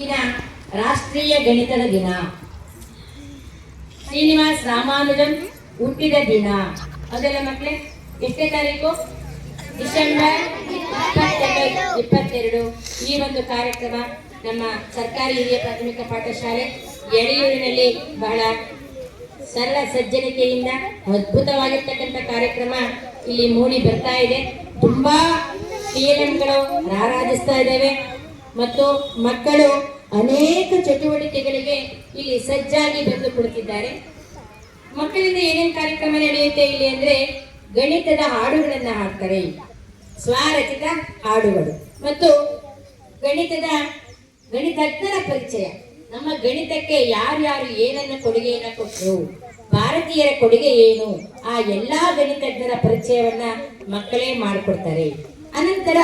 ದಿನ, ರಾಷ್ಟ್ರೀಯ ಗಣಿತದ ದಿನ. ಶ್ರೀನಿವಾಸ್ ರಾಮಾನುಜನ್ ಹುಟ್ಟಿದ ದಿನ. ಅದೆಲ್ಲ ಮಕ್ಕಳೇ ಎಷ್ಟೇ ತಾರೀಕು? ಡಿಸೆಂಬರ್ ಇಪ್ಪತ್ತೆರಡು. ಈ ಒಂದು ಕಾರ್ಯಕ್ರಮ ನಮ್ಮ ಸರ್ಕಾರಿ ಹಿರಿಯ ಪ್ರಾಥಮಿಕ ಪಾಠಶಾಲೆ ಯಡಿಯೂರಿನಲ್ಲಿ ಬಹಳ ಸರಳ ಸಜ್ಜನಿಕೆಯಿಂದ ಅದ್ಭುತವಾಗಿರ್ತಕ್ಕಂಥ ಕಾರ್ಯಕ್ರಮ ಇಲ್ಲಿ ಮೂಡಿ ಬರ್ತಾ ಇದೆ. ತುಂಬಾ ಟಿಎಲ್ಎಂಗಳು ರಾರಾಜಿಸ್ತಾ ಇದ್ದೇವೆ. ಮತ್ತು ಮಕ್ಕಳು ಅನೇಕ ಚಟುವಟಿಕೆಗಳಿಗೆ ಇಲ್ಲಿ ಸಜ್ಜಾಗಿ ಬಂದು ಕೊಡುತ್ತಿದ್ದಾರೆ ಮಕ್ಕಳಿಂದ ಏನೇನು ಕಾರ್ಯಕ್ರಮ ನಡೆಯುತ್ತೆ ಇಲ್ಲಿ ಅಂದ್ರೆ ಗಣಿತದ ಹಾಡುಗಳನ್ನ ಹಾಡ್ತಾರೆ. ಸ್ವರಚಿತ ಹಾಡುಗಳು ಮತ್ತು ಗಣಿತದ ಗಣಿತಜ್ಞರ ಪರಿಚಯ. ನಮ್ಮ ಗಣಿತಕ್ಕೆ ಯಾರ್ಯಾರು ಏನನ್ನ ಕೊಡುಗೆಯನ್ನ ಕೊಟ್ಟರು ಭಾರತೀಯರ ಕೊಡುಗೆ ಏನು, ಆ ಎಲ್ಲಾ ಗಣಿತಜ್ಞರ ಪರಿಚಯವನ್ನ ಮಕ್ಕಳೇ ಮಾಡಿಕೊಡ್ತಾರೆ. ಅನಂತರ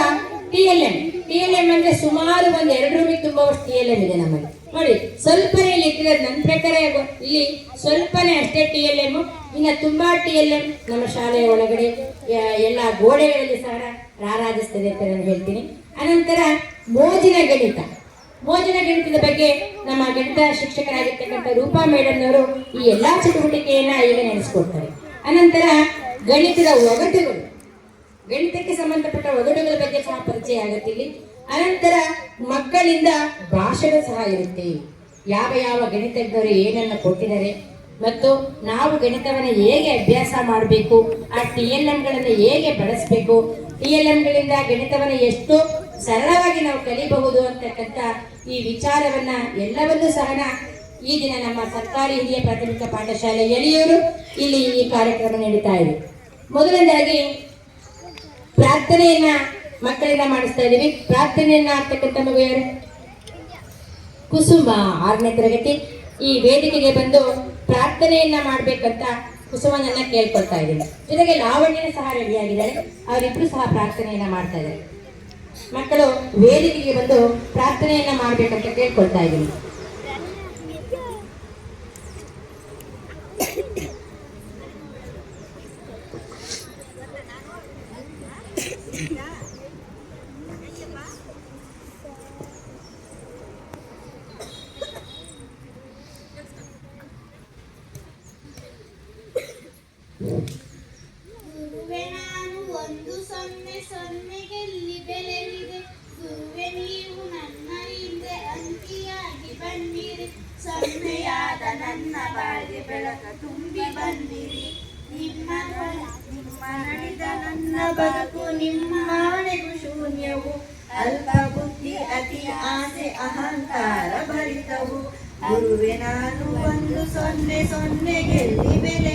T L M. T L ಅಂದ್ರೆ ಸುಮಾರು ಒಂದು ಎರಡು ರೂಮಿಗೆ ತುಂಬುವಷ್ಟು ಟಿ ಎಲ್ ಎಂ ಇದೆ ನಮ್ಮಲ್ಲಿ. ನೋಡಿ, ಸ್ವಲ್ಪನೇ ಇಲ್ಲಿ ಇಟ್ಟಿರೋದು ನನ್ನ ಪ್ರಕಾರ ಇಲ್ಲಿ ಸ್ವಲ್ಪನೇ ಅಷ್ಟೇ ಟಿ ಎಲ್ ಎಂ ಇನ್ನು ತುಂಬಾ ಟಿ ಎಲ್ ಎಂ ನಮ್ಮ ಶಾಲೆಯ ಒಳಗಡೆ ಎಲ್ಲ ಗೋಡೆಗಳಲ್ಲಿ ಸಹ ರಾರಾಜಿಸ್ತದೆ ಅಂತ ನಾನು ಹೇಳ್ತೀನಿ. ಅನಂತರ ಮೋಜಿನ ಗಣಿತ. ಮೋಜಿನ ಗಣಿತದ ಬಗ್ಗೆ ನಮ್ಮ ಗಣಿತ ಶಿಕ್ಷಕರಾಗಿರ್ತಕ್ಕಂಥ ರೂಪಾ ಮೇಡಮ್ನವರು ಈ ಎಲ್ಲಾ ಚಟುವಟಿಕೆಯನ್ನ ಈಗ ನೆನೆಸ್ಕೊಡ್ತಾರೆ. ಅನಂತರ ಗಣಿತದ ಒಗಟುಗಳು. ಗಣಿತಕ್ಕೆ ಸಂಬಂಧಪಟ್ಟ ಒಗಟುಗಳ ಬಗ್ಗೆ ಸಹ ಪರಿಚಯ ಆಗುತ್ತೆ ಇಲ್ಲಿ ಅನಂತರ ಮಕ್ಕಳಿಂದ ಭಾಷಣ ಸಹ ಇರುತ್ತೆ. ಯಾವ ಯಾವ ಗಣಿತಜ್ಞರು ಏನನ್ನ ಕೊಟ್ಟಿದ್ದಾರೆ ಮತ್ತು ನಾವು ಗಣಿತವನ್ನು ಹೇಗೆ ಅಭ್ಯಾಸ ಮಾಡಬೇಕು, ಆ ಟಿ ಎಲ್ ಎಂಗಳನ್ನು ಹೇಗೆ ಬಳಸಬೇಕು, ಟಿ ಎಲ್ ಎಂಗಳಿಂದ ಗಣಿತವನ್ನು ಎಷ್ಟು ಸರಳವಾಗಿ ನಾವು ಕಲಿಬಹುದು ಅಂತಕ್ಕಂಥ ಈ ವಿಚಾರವನ್ನ ಎಲ್ಲವನ್ನೂ ಸಹ ಈ ದಿನ ನಮ್ಮ ಸರ್ಕಾರಿ ಹಿರಿಯ ಪ್ರಾಥಮಿಕ ಪಾಠಶಾಲೆ ಎಳೆಯೂರು ಇಲ್ಲಿ ಈ ಕಾರ್ಯಕ್ರಮ ನಡೀತಾ ಇದೆ. ಮೊದಲನೇದಾಗಿ ಪ್ರಾರ್ಥನೆಯನ್ನ ಮಕ್ಕಳಿಂದ ಮಾಡಿಸ್ತಾ ಇದ್ದೀವಿ. ಪ್ರಾರ್ಥನೆಯನ್ನ ಆಗ್ತಕ್ಕಂಥ ಮಗು ಯಾರು? ಕುಸುಮ ಆರನೇ ತರಗತಿ. ಈ ವೇದಿಕೆಗೆ ಬಂದು ಪ್ರಾರ್ಥನೆಯನ್ನ ಮಾಡ್ಬೇಕಂತ ಕುಸುಮನನ್ನ ಕೇಳ್ಕೊಳ್ತಾ ಇದ್ದೀನಿ. ಜೊತೆಗೆ ಲಾವಣ್ಯನ ಸಹ ರೆಡಿಯಾಗಿದ್ದಾರೆ ಅವರಿಬ್ರು ಸಹ ಪ್ರಾರ್ಥನೆಯನ್ನ ಮಾಡ್ತಾ ಇದ್ದಾರೆ. ಮಕ್ಕಳು ವೇದಿಕೆಗೆ ಬಂದು ಪ್ರಾರ್ಥನೆಯನ್ನ ಮಾಡ್ಬೇಕಂತ ಕೇಳ್ಕೊಳ್ತಾ ಇದ್ದೀನಿ ಗುರುವೆ ನಾನು ಒಂದು ಸೊನ್ನೆ ಸೊನ್ನೆಗೆಲ್ಲಿ ಬೆಲೆಯಿದೆ ಗುರುವೆ ನೀವು ನನ್ನ ಹಿಂದೆ ಅಂಕಿಯಾಗಿ ಬನ್ನಿರಿ ಸೊನ್ನೆಯಾದ ನನ್ನ ಬಾಳಿಗೆ ಬೆಳಕ ತುಂಬಿ ಬಂದಿರಿ. ನಿಮ್ಮ ನಿಮ್ಮ ನಡೆದ ನನ್ನ ಬದುಕು, ನಿಮ್ಮ ಶೂನ್ಯವು, ಅಲ್ಪ ಬುದ್ಧಿ, ಅತಿ ಆಸೆ, ಅಹಂಕಾರ ಭರಿತವು. ಗುರುವೆ, ನಾನು ಒಂದು ಸೊನ್ನೆ ಗೆಲ್ಲಿ ಬೆಲೆ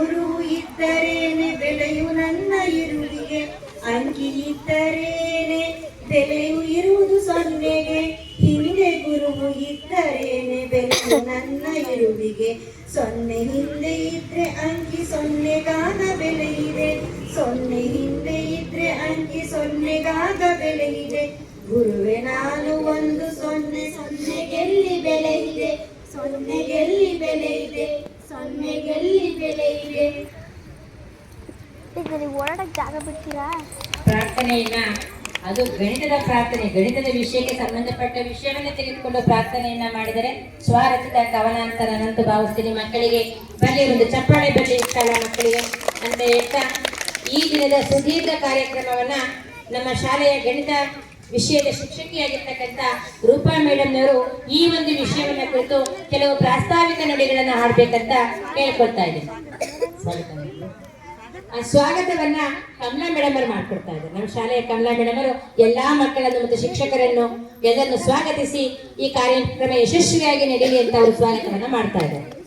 ಗುರು ಇದ್ದರೇನೆ ಬೆಲೆಯು ನನ್ನ ಇರುವಿಗೆ ಅಂಕಿ ಇದ್ದರೇನೆ ಬೆಲೆಯು ಇರುವುದು ಸೊನ್ನೆಗೆ. ಹಿಂದೆ ಗುರುವು ಇದ್ದರೇನೆ ಬೆಲೆಯು ನನ್ನ ಇರುವಿಗೆ ಸೊನ್ನೆ ಹಿಂದೆ ಇದ್ರೆ ಅಂಕಿ ಸೊನ್ನೆಗಾದ ಬೆಲೆ ಇದೆ ಸೊನ್ನೆ ಹಿಂದೆ ಇದ್ರೆ ಅಂಕಿ ಸೊನ್ನೆಗಾದ ಬೆಲೆ ಇದೆ ಗುರುವೆ ನಾನು ಒಂದು ಸೊನ್ನೆ, ಸೊನ್ನೆಗೆಲ್ಲಿ ಬೆಲೆ ಇದೆ ಸೊನ್ನೆಗೆಲ್ಲಿ ಬೆಲೆ ಇದೆ ಸೊನ್ನೆಗೆಲ್ಲಿ ಬೆಲೆ ಇದೆ? ಇದರಲ್ಲಿ ಓಡಾಡಕ್ ಜಾಗ ಬಿಡ್ತೀರಾ? ಪ್ರಾರ್ಥನೆಯನ್ನ ಅದು ಗಣಿತದ ಪ್ರಾರ್ಥನೆ ಗಣಿತದ ವಿಷಯಕ್ಕೆ ಸಂಬಂಧಪಟ್ಟ ವಿಷಯವನ್ನ ತೆಗೆದುಕೊಂಡು ಪ್ರಾರ್ಥನೆಯನ್ನ ಮಾಡಿದರೆ ಸ್ವರಚಿತ ಕವನ ಅಂತ ನಾನಂತೂ ಭಾವಿಸ್ತೀನಿ. ಮಕ್ಕಳಿಗೆ ಬರಲಿ ಒಂದು ಚಪ್ಪಾಳೆ ಬಲ್ಲಿ ಇಷ್ಟಲ್ಲ ಮಕ್ಕಳಿಗೆ? ಅಂತ ಹೇಳ್ತಾ ಈ ದಿನದ ಸುದೀರ್ಘ ಕಾರ್ಯಕ್ರಮವನ್ನ ನಮ್ಮ ಶಾಲೆಯ ಗಣಿತ ವಿಷಯದ ಶಿಕ್ಷಕಿಯಾಗಿರ್ತಕ್ಕಂಥ ರೂಪಾ ಮೇಡಮ್ನವರು ಈ ಒಂದು ವಿಷಯವನ್ನ ಕುರಿತು ಕೆಲವು ಪ್ರಾಸ್ತಾವಿಕ ನುಡಿಗಳನ್ನ ಹಾಡ್ಬೇಕಂತ ಕೇಳ್ಕೊಳ್ತಾ ಇದ್ದೀನಿ. ಆ ಸ್ವಾಗತವನ್ನ ಕಮಲಾ ಮೇಡಮ್ ಅವರು ಮಾಡ್ಕೊಡ್ತಾ ಇದ್ದಾರೆ. ನಮ್ಮ ಶಾಲೆಯ ಕಮಲಾ ಮೇಡಮ್ ಅವರು ಎಲ್ಲಾ ಮಕ್ಕಳನ್ನು ಮತ್ತು ಶಿಕ್ಷಕರನ್ನು ಎಲ್ಲರನ್ನು ಸ್ವಾಗತಿಸಿ ಈ ಕಾರ್ಯಕ್ರಮ ಯಶಸ್ವಿಯಾಗಿ ನಡೆಯಲಿ ಅಂತ ಅವರು ಸ್ವಾಗತವನ್ನ ಮಾಡ್ತಾ ಇದ್ದಾರೆ.